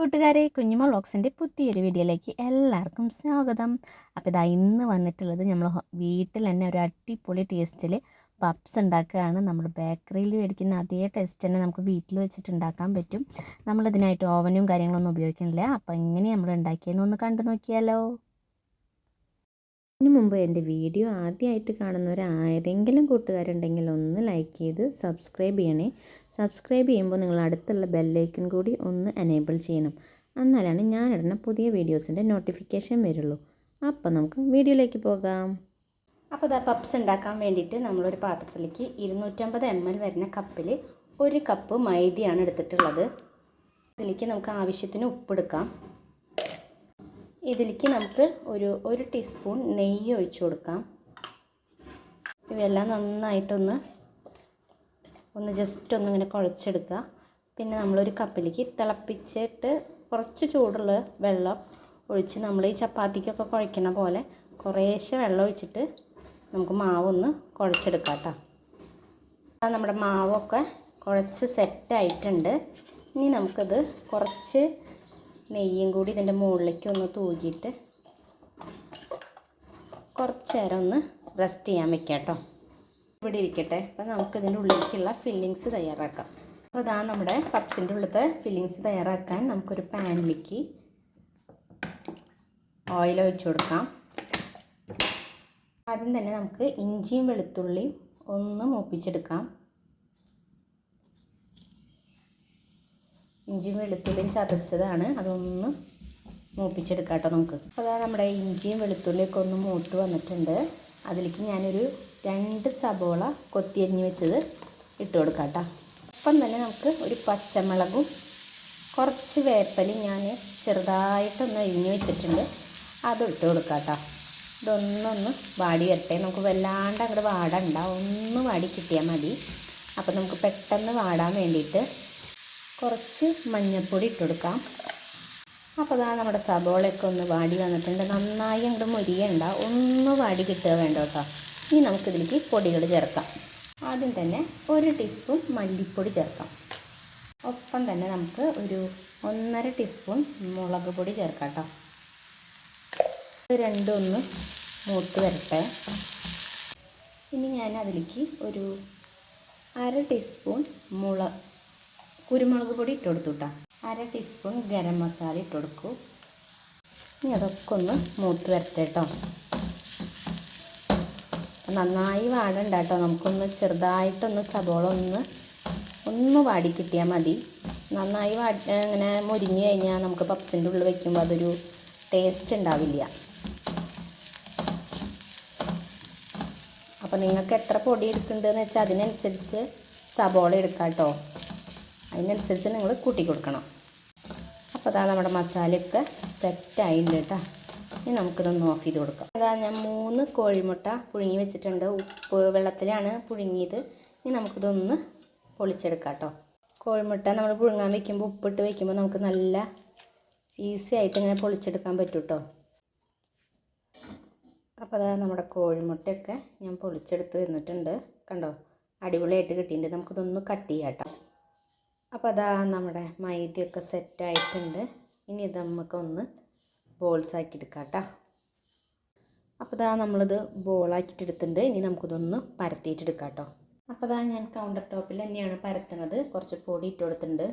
കൂട്ടുകാരെ കുഞ്ഞുമോൾ വോക്സിന്റെ പുതിയൊരു വീഡിയോയിലേക്ക് എല്ലാവർക്കും സ്വാഗതം. അപ്പോൾ ഇതാ ഇന്ന് വന്നിട്ടുള്ളത് നമ്മൾ വീട്ടിൽ തന്നെ ഒരു അടിപൊളി ടേസ്റ്റിൽ പപ്സ് ഉണ്ടാക്കുകയാണ്. നമ്മൾ ബേക്കറിയിൽ മേടിക്കുന്ന അതേ ടേസ്റ്റ് തന്നെ നമുക്ക് വീട്ടിൽ വെച്ചിട്ട് ഉണ്ടാക്കാൻ പറ്റും. നമ്മളിതിനായിട്ട് ഓവനും കാര്യങ്ങളൊന്നും ഉപയോഗിക്കണില്ല അപ്പോൾ എങ്ങനെ നമ്മൾ ഉണ്ടാക്കിയെന്ന് ഒന്ന് കണ്ടു നോക്കിയാലോ. ഇതിനു മുമ്പ് എന്റെ വീഡിയോ ആദ്യമായിട്ട് കാണുന്നവർ ഏതെങ്കിലും കൂട്ടുകാരുണ്ടെങ്കിൽ ഒന്ന് ലൈക്ക് ചെയ്ത് സബ്സ്ക്രൈബ് ചെയ്യണേ. സബ്സ്ക്രൈബ് ചെയ്യുമ്പോൾ നിങ്ങൾ അടുത്തുള്ള ബെല്ലൈക്കൺ കൂടി ഒന്ന് എനേബിൾ ചെയ്യണം. എന്നാലാണ് ഞാനിടുന്ന പുതിയ വീഡിയോസിന്റെ നോട്ടിഫിക്കേഷൻ വരുള്ളൂ. അപ്പോൾ നമുക്ക് വീഡിയോയിലേക്ക് പോകാം. അപ്പോൾ ഇതാ പപ്സ് ഉണ്ടാക്കാൻ വേണ്ടിയിട്ട് നമ്മളൊരു പാത്രത്തിലേക്ക് ഇരുന്നൂറ്റമ്പത് എം എൽ വരുന്ന കപ്പിൽ ഒരു കപ്പ് മൈദയാണ് എടുത്തിട്ടുള്ളത്. ഇതിലേക്ക് നമുക്ക് ആവശ്യത്തിന് ഉപ്പെടുക്കാം ഇതിലേക്ക് നമുക്ക് ഒരു ഒരു ടീസ്പൂൺ നെയ്യ് ഒഴിച്ചു കൊടുക്കാം. ഇവയെല്ലാം നന്നായിട്ടൊന്ന് ഒന്ന് ജസ്റ്റ് ഒന്ന് ഇങ്ങനെ കുഴച്ചെടുക്കുക. പിന്നെ നമ്മളൊരു കപ്പിലേക്ക് തിളപ്പിച്ചിട്ട് കുറച്ച് ചൂടുള്ള വെള്ളം ഒഴിച്ച് നമ്മൾ ഈ ചപ്പാത്തിക്കൊക്കെ കുഴക്കണ പോലെ കുറേശ്ശെ വെള്ളം ഒഴിച്ചിട്ട് നമുക്ക് മാവൊന്ന് കുഴച്ചെടുക്കാം കേട്ടോ. നമ്മുടെ മാവൊക്കെ കുഴച്ച് സെറ്റായിട്ടുണ്ട് ഇനി നമുക്കത് കുറച്ച് നെയ്യും കൂടി ഇതിന്റെ മുകളിലേക്ക് ഒന്ന് തൂകിയിട്ട് കുറച്ച് നേരം ഒന്ന് റെസ്റ്റ് ചെയ്യാൻ വെക്കാം കേട്ടോ. ഇവിടെ ഇരിക്കട്ടെ. അപ്പം നമുക്ക് ഇതിന്റെ ഉള്ളിലേക്കുള്ള ഫില്ലിങ്സ് തയ്യാറാക്കാം. അപ്പോൾ അതാ നമ്മുടെ പപ്സിന്റെ ഉള്ളിലത്തെ ഫില്ലിങ്സ് തയ്യാറാക്കാൻ നമുക്കൊരു പാനിലേക്ക് ഓയിൽ ഒഴിച്ചു കൊടുക്കാം. ആദ്യം തന്നെ നമുക്ക് ഇഞ്ചിയും വെളുത്തുള്ളിയും ഒന്ന് മൂപ്പിച്ചെടുക്കാം. ഇഞ്ചിയും വെളുത്തുള്ളിയും ചതച്ചതാണ്. അതൊന്ന് മൂപ്പിച്ചെടുക്കാം നമുക്ക്. അതാ നമ്മുടെ ഇഞ്ചിയും വെളുത്തുള്ളിയൊക്കെ ഒന്ന് മൂത്ത് വന്നിട്ടുണ്ട്. അതിലേക്ക് ഞാനൊരു രണ്ട് സബോള കൊത്തിയരിഞ്ഞ് വെച്ചത് ഇട്ട് കൊടുക്കാം അപ്പം തന്നെ നമുക്ക് ഒരു പച്ചമുളകും കുറച്ച് വേപ്പലും ഞാൻ ചെറുതായിട്ടൊന്ന് അരിഞ്ഞ് വെച്ചിട്ടുണ്ട്. അത് ഇട്ട് കൊടുക്കാം കേട്ടോ ഇതൊന്നൊന്ന് വാടി വരട്ടെ. നമുക്ക് വല്ലാണ്ട് അങ്ങോട്ട് വാടണ്ട. ഒന്ന് വാടി കിട്ടിയാൽ മതി. അപ്പോൾ നമുക്ക് പെട്ടെന്ന് വാടാൻ വേണ്ടിയിട്ട് കുറച്ച് മഞ്ഞൾപ്പൊടി ഇട്ട് കൊടുക്കാം അപ്പോൾ അതാ നമ്മുടെ സബോളയൊക്കെ ഒന്ന് വാടി വന്നിട്ടുണ്ട്. നന്നായി അങ്ങോട്ട് മുരിയണ്ട. ഒന്ന് വാടി കിട്ടുക വേണ്ട കേട്ടോ ഇനി നമുക്കിതിലേക്ക് പൊടികൾ ചേർക്കാം. ആദ്യം തന്നെ ഒരു ടീസ്പൂൺ മല്ലിപ്പൊടി ചേർക്കാം. ഒപ്പം തന്നെ നമുക്ക് ഒരു ഒന്നര ടീസ്പൂൺ മുളക് പൊടി ചേർക്കാം കേട്ടോ. ഇത് രണ്ടും മൂത്ത് വരട്ടെ. ഇനി ഞാൻ അതിലേക്ക് ഒരു അര ടീസ്പൂൺ മുള കുരുമുളക് പൊടി ഇട്ട് അര ടീസ്പൂൺ ഗരം മസാല ഇട്ട് കൊടുക്കൂ ഇനി അതൊക്കെ ഒന്ന് മൂത്ത് വരട്ടെ കേട്ടോ നന്നായി വാടണ്ട കേട്ടോ നമുക്കൊന്ന് ചെറുതായിട്ടൊന്ന് സബോള ഒന്ന് ഒന്ന് വാടി കിട്ടിയാൽ മതി. നന്നായി വാടി അങ്ങനെ മുരിഞ്ഞു കഴിഞ്ഞാൽ നമുക്ക് പപ്സിന്റെ ഉള്ളിൽ വയ്ക്കുമ്പോൾ അതൊരു ടേസ്റ്റ് ഉണ്ടാവില്ല. അപ്പോൾ നിങ്ങൾക്ക് എത്ര പൊടി എടുക്കുന്നുണ്ടെന്ന് വെച്ചാൽ അതിനനുസരിച്ച് സബോള എടുക്കാം കേട്ടോ അതിനനുസരിച്ച് നിങ്ങൾ കൂട്ടി കൊടുക്കണം. അപ്പോൾ അതാ നമ്മുടെ മസാലയൊക്കെ സെറ്റായിട്ടുണ്ട് കേട്ടോ. ഇനി നമുക്കിതൊന്ന് ഓഫ് ചെയ്ത് കൊടുക്കാം. അതാ ഞാൻ മൂന്ന് കോഴിമുട്ട പുഴുങ്ങി വെച്ചിട്ടുണ്ട്. ഉപ്പ് വെള്ളത്തിലാണ് പുഴുങ്ങിയത്. ഇനി നമുക്കിതൊന്ന് പൊളിച്ചെടുക്കാം കേട്ടോ. കോഴിമുട്ട നമ്മൾ പുഴുങ്ങാൻ വെക്കുമ്പോൾ ഉപ്പിട്ട് വെക്കുമ്പോൾ നമുക്ക് നല്ല ഈസി ആയിട്ട് ഇങ്ങനെ പൊളിച്ചെടുക്കാൻ പറ്റും കേട്ടോ. അപ്പോൾ അതാ നമ്മുടെ കോഴിമുട്ടയൊക്കെ ഞാൻ പൊളിച്ചെടുത്ത് വന്നിട്ടുണ്ട്. കണ്ടോ? അടിപൊളിയായിട്ട് കിട്ടിയിട്ടുണ്ട്. നമുക്കിതൊന്ന് കട്ട് ചെയ്യാം കേട്ടോ. അപ്പോൾ അതാ നമ്മുടെ മൈദയൊക്കെ സെറ്റായിട്ടുണ്ട് ഇനി ഇത് നമുക്കൊന്ന് ബോൾസ് ആക്കി എടുക്കാം കേട്ടോ അപ്പോൾ അതാ നമ്മളിത് ബോളാക്കിയിട്ട് എടുത്തിട്ടുണ്ട്. ഇനി നമുക്കിതൊന്ന് പരത്തിയിട്ടെടുക്കാം കേട്ടോ അപ്പോൾ അതാ ഞാൻ കൗണ്ടർ ടോപ്പിൽ തന്നെയാണ് പരത്തുന്നത്. കുറച്ച് പൊടി ഇട്ട് കൊടുത്തിട്ടുണ്ട്.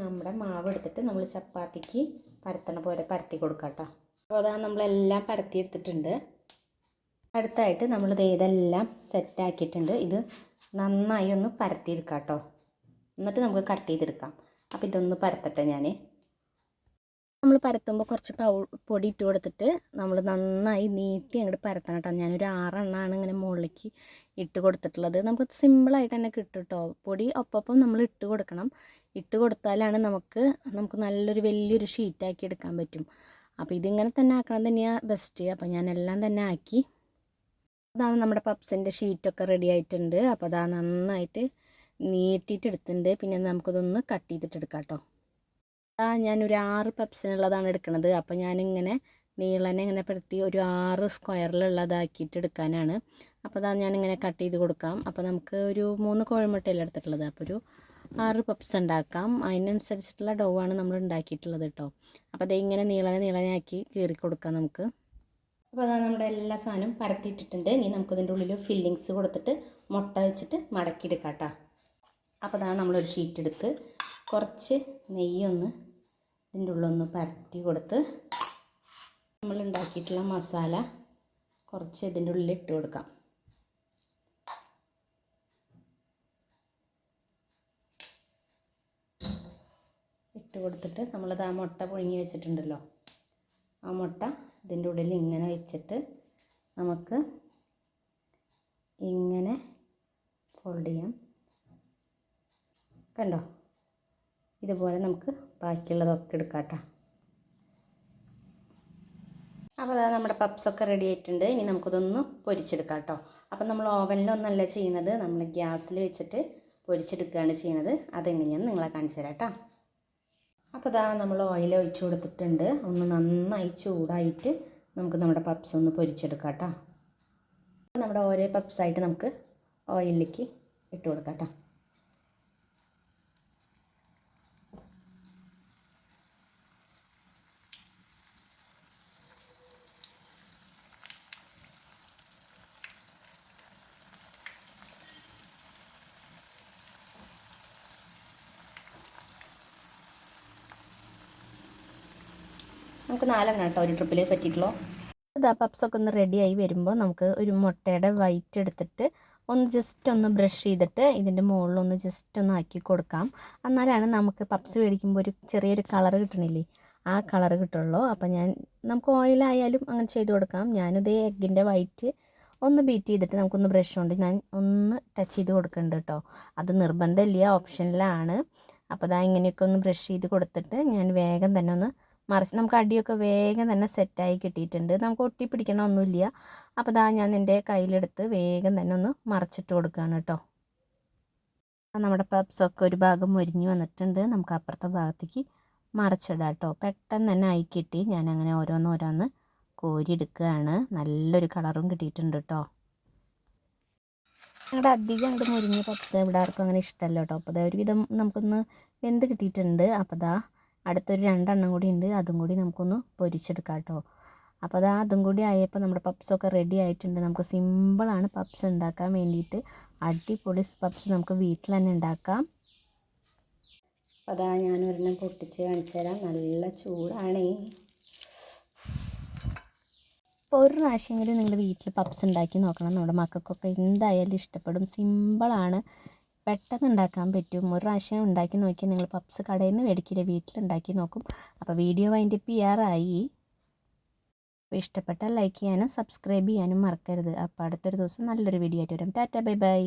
നമ്മുടെ മാവ് എടുത്തിട്ട് നമ്മൾ ചപ്പാത്തിക്ക് പരത്തണ പോലെ പരത്തി കൊടുക്കാം കേട്ടോ അപ്പോൾ അതാ നമ്മളെല്ലാം പരത്തി എടുത്തിട്ടുണ്ട്. അടുത്തായിട്ട് നമ്മളിത് ഇതെല്ലാം സെറ്റാക്കിയിട്ടുണ്ട് ഇത് നന്നായി ഒന്ന് പരത്തിയെടുക്കാം കേട്ടോ എന്നിട്ട് നമുക്ക് കട്ട് ചെയ്തെടുക്കാം. അപ്പോൾ ഇതൊന്ന് പരത്തട്ടെ ഞാൻ നമ്മൾ പരത്തുമ്പോൾ കുറച്ച് പൊടി ഇട്ട് കൊടുത്തിട്ട് നമ്മൾ നന്നായി നീട്ടി അങ്ങോട്ട് പരത്തണം കേട്ടോ. ഞാനൊരു ആറെണ്ണമാണ് ഇങ്ങനെ മുകളിലേക്ക് ഇട്ട് കൊടുത്തിട്ടുള്ളത്. നമുക്ക് സിമ്പിളായിട്ട് തന്നെ കിട്ടും കേട്ടോ. പൊടി ഒപ്പം നമ്മൾ ഇട്ട് കൊടുക്കണം. ഇട്ട് കൊടുത്താലാണ് നമുക്ക് നമുക്ക് നല്ലൊരു വലിയൊരു ഷീറ്റാക്കി എടുക്കാൻ പറ്റും. അപ്പോൾ ഇതിങ്ങനെ തന്നെ ആക്കണം തന്നെയാണ് ബെസ്റ്റ് അപ്പോൾ ഞാൻ എല്ലാം തന്നെ ആക്കി. അതാണ് നമ്മുടെ പപ്സിന്റെ ഷീറ്റൊക്കെ റെഡി ആയിട്ടുണ്ട്. അപ്പോൾ അതാ നന്നായിട്ട് നീട്ടിയിട്ട് എടുത്തിട്ടുണ്ട് പിന്നെ നമുക്കതൊന്ന് കട്ട് ചെയ്തിട്ട് എടുക്കാം കേട്ടോ ആ ഞാനൊരു ആറ് പപ്സിനുള്ളതാണ് എടുക്കുന്നത് അപ്പോൾ ഞാനിങ്ങനെ നീളനെ ഇങ്ങനെ പെടുത്തി ഒരു ആറ് സ്ക്വയറിലുള്ളതാക്കിയിട്ട് എടുക്കാനാണ് അപ്പോൾ അതാ ഞാനിങ്ങനെ കട്ട് ചെയ്ത് കൊടുക്കാം. അപ്പോൾ നമുക്ക് ഒരു മൂന്ന് കോഴിമുട്ടയല്ലേ എടുത്തിട്ടുള്ളത്. അപ്പോൾ ഒരു ആറ് പപ്സ് ഉണ്ടാക്കാം. അതിനനുസരിച്ചിട്ടുള്ള ഡോ ആണ് നമ്മൾ ഉണ്ടാക്കിയിട്ടുള്ളത് കേട്ടോ അപ്പോൾ അത് ഇങ്ങനെ നീളനെ നീളനാക്കി കീറി കൊടുക്കാം നമുക്ക്. അപ്പോൾ അതാ നമ്മുടെ എല്ലാ സാധനവും പരത്തിയിട്ടിട്ടുണ്ട്. ഇനി നമുക്കിതിന്റെ ഉള്ളിൽ ഫില്ലിങ്സ് കൊടുത്തിട്ട് മുട്ട വെച്ചിട്ട് മടക്കിയെടുക്കാം കേട്ടോ അപ്പോൾ അതാണ് നമ്മളൊരു ഷീറ്റ് എടുത്ത് കുറച്ച് നെയ്യൊന്ന് ഇതിന്റെ ഉള്ളൊന്ന് പരത്തി കൊടുത്ത് നമ്മൾ ഉണ്ടാക്കിയിട്ടുള്ള മസാല കുറച്ച് ഇതിന്റെ ഉള്ളിൽ ഇട്ട് കൊടുക്കാം. ഇട്ട് കൊടുത്തിട്ട് നമ്മളത് ആ മുട്ട പുഴുങ്ങി വെച്ചിട്ടുണ്ടല്ലോ. ആ മുട്ട ഇതിന്റെ ഉള്ളിൽ ഇങ്ങനെ വെച്ചിട്ട് നമുക്ക് ഇങ്ങനെ ഫോൾഡ് ചെയ്യാം കണ്ടോ? ഇതുപോലെ നമുക്ക് ബാക്കിയുള്ളതൊക്കെ എടുക്കാം കേട്ടോ അപ്പോൾ അതാ നമ്മുടെ പപ്സൊക്കെ റെഡി ആയിട്ടുണ്ട്. ഇനി നമുക്കിതൊന്ന് പൊരിച്ചെടുക്കാം കേട്ടോ അപ്പം നമ്മൾ ഓവനിലൊന്നല്ല ചെയ്യുന്നത്. നമ്മൾ ഗ്യാസിൽ വെച്ചിട്ട് പൊരിച്ചെടുക്കുകയാണ് ചെയ്യുന്നത്. അതെങ്ങനെയാണെന്ന് നിങ്ങളെ കാണിച്ചു തരാം കേട്ടോ അപ്പോൾ ഇതാ നമ്മൾ ഓയിൽ ഒഴിച്ചു കൊടുത്തിട്ടുണ്ട്. ഒന്ന് നന്നായി ചൂടായിട്ട് നമുക്ക് നമ്മുടെ പപ്സ് ഒന്ന് പൊരിച്ചെടുക്കാം കേട്ടോ നമ്മുടെ ഓരോ പപ്സായിട്ട് നമുക്ക് ഓയിലിലേക്ക് ഇട്ട് കൊടുക്കാം കേട്ടോ നമുക്ക് നാലെണ്ണം കേട്ടോ ഒരു ട്രിപ്പിൽ പറ്റിയിട്ടുള്ളൂ. ഇതാ പപ്സൊക്കെ ഒന്ന് റെഡിയായി വരുമ്പോൾ നമുക്ക് ഒരു മുട്ടയുടെ വൈറ്റ് എടുത്തിട്ട് ഒന്ന് ജസ്റ്റ് ഒന്ന് ബ്രഷ് ചെയ്തിട്ട് ഇതിന്റെ മുകളിലൊന്ന് ജസ്റ്റ് ഒന്ന് ആക്കി കൊടുക്കാം. എന്നാലാണ് നമുക്ക് പപ്സ് മേടിക്കുമ്പോൾ ഒരു ചെറിയൊരു കളർ കിട്ടണില്ലേ? ആ കളർ കിട്ടുള്ളൂ. അപ്പം ഞാൻ നമുക്ക് ഓയിലായാലും അങ്ങനെ ചെയ്ത് കൊടുക്കാം. ഞാനിതേ എഗ്ഗിന്റെ വൈറ്റ് ഒന്ന് ബീറ്റ് ചെയ്തിട്ട് നമുക്കൊന്ന് ബ്രഷ് കൊണ്ട് ഞാൻ ഒന്ന് ടച്ച് ചെയ്ത് കൊടുക്കുന്നുണ്ട് കേട്ടോ. അത് നിർബന്ധമില്ല ഓപ്ഷനിലാണ് അപ്പോൾ അതാ ഇങ്ങനെയൊക്കെ ഒന്ന് ബ്രഷ് ചെയ്ത് കൊടുത്തിട്ട് ഞാൻ വേഗം തന്നെ ഒന്ന് മറിച്ച് നമുക്ക് അടിയൊക്കെ വേഗം തന്നെ സെറ്റായി കിട്ടിയിട്ടുണ്ട്. നമുക്ക് ഒട്ടി പിടിക്കണമൊന്നുമില്ല അപ്പോൾ ദാ ഞാൻ എന്റെ കയ്യിലെടുത്ത് വേഗം തന്നെ ഒന്ന് മറിച്ചിട്ട് കൊടുക്കുകയാണ് കേട്ടോ. നമ്മുടെ പപ്സൊക്കെ ഒരു ഭാഗം മുരിഞ്ഞ് വന്നിട്ടുണ്ട്. നമുക്ക് അപ്പുറത്തെ ഭാഗത്തേക്ക് മറിച്ചിടാം കേട്ടോ. പെട്ടെന്ന് തന്നെ ആയി കിട്ടി. ഞാൻ അങ്ങനെ ഓരോന്ന് ഓരോന്ന് കോരിയെടുക്കുകയാണ് നല്ലൊരു കളറും കിട്ടിയിട്ടുണ്ട് കേട്ടോ. ഞങ്ങളുടെ അധികം അങ്ങോട്ട് മുരിഞ്ഞ പപ്സ് ഇവിടെ ആർക്കും അങ്ങനെ ഇഷ്ടമല്ല കേട്ടോ. അപ്പോൾ ഒരുവിധം നമുക്കൊന്ന് വെന്ത് കിട്ടിയിട്ടുണ്ട്. അപ്പോൾ ദാ അടുത്തൊരു രണ്ടെണ്ണം കൂടി ഉണ്ട്. അതും കൂടി നമുക്കൊന്ന് പൊരിച്ചെടുക്കാം കേട്ടോ അപ്പോൾ അത് അതും കൂടി ആയപ്പോൾ നമ്മുടെ പപ്സൊക്കെ റെഡി ആയിട്ടുണ്ട്. നമുക്ക് സിമ്പിളാണ് പപ്സ് ഉണ്ടാക്കാൻ വേണ്ടിയിട്ട്. അടിപൊളി പപ്സ് നമുക്ക് വീട്ടിൽ തന്നെ ഉണ്ടാക്കാം. അപ്പോൾ അതാ ഞാനൊരെണ്ണം പൊട്ടിച്ച് കാണിച്ചു തരാം. നല്ല ചൂടാണേ. അപ്പോൾ ഒരു പ്രാവശ്യമെങ്കിലും നിങ്ങൾ വീട്ടിൽ പപ്സ് ഉണ്ടാക്കി നോക്കണം. നമ്മുടെ മക്കൾക്കൊക്കെ എന്തായാലും ഇഷ്ടപ്പെടും. സിമ്പിളാണ് പെട്ടെന്ന് ഉണ്ടാക്കാൻ പറ്റും. ഒരു പ്രാവശ്യം ഉണ്ടാക്കി നോക്കി നിങ്ങൾ പപ്സ് കടയിൽ നിന്ന് മേടിക്കില്ല വീട്ടിലുണ്ടാക്കി നോക്കും. അപ്പോൾ വീഡിയോ വൈൻഡപ്പ് ചെയ്യാറായി. അപ്പോൾ ഇഷ്ടപ്പെട്ടാൽ ലൈക്ക് ചെയ്യാനും സബ്സ്ക്രൈബ് ചെയ്യാനും മറക്കരുത്. അപ്പോൾ അടുത്തൊരു ദിവസം നല്ലൊരു വീഡിയോ ആയിട്ട് വരും. Tata bye bye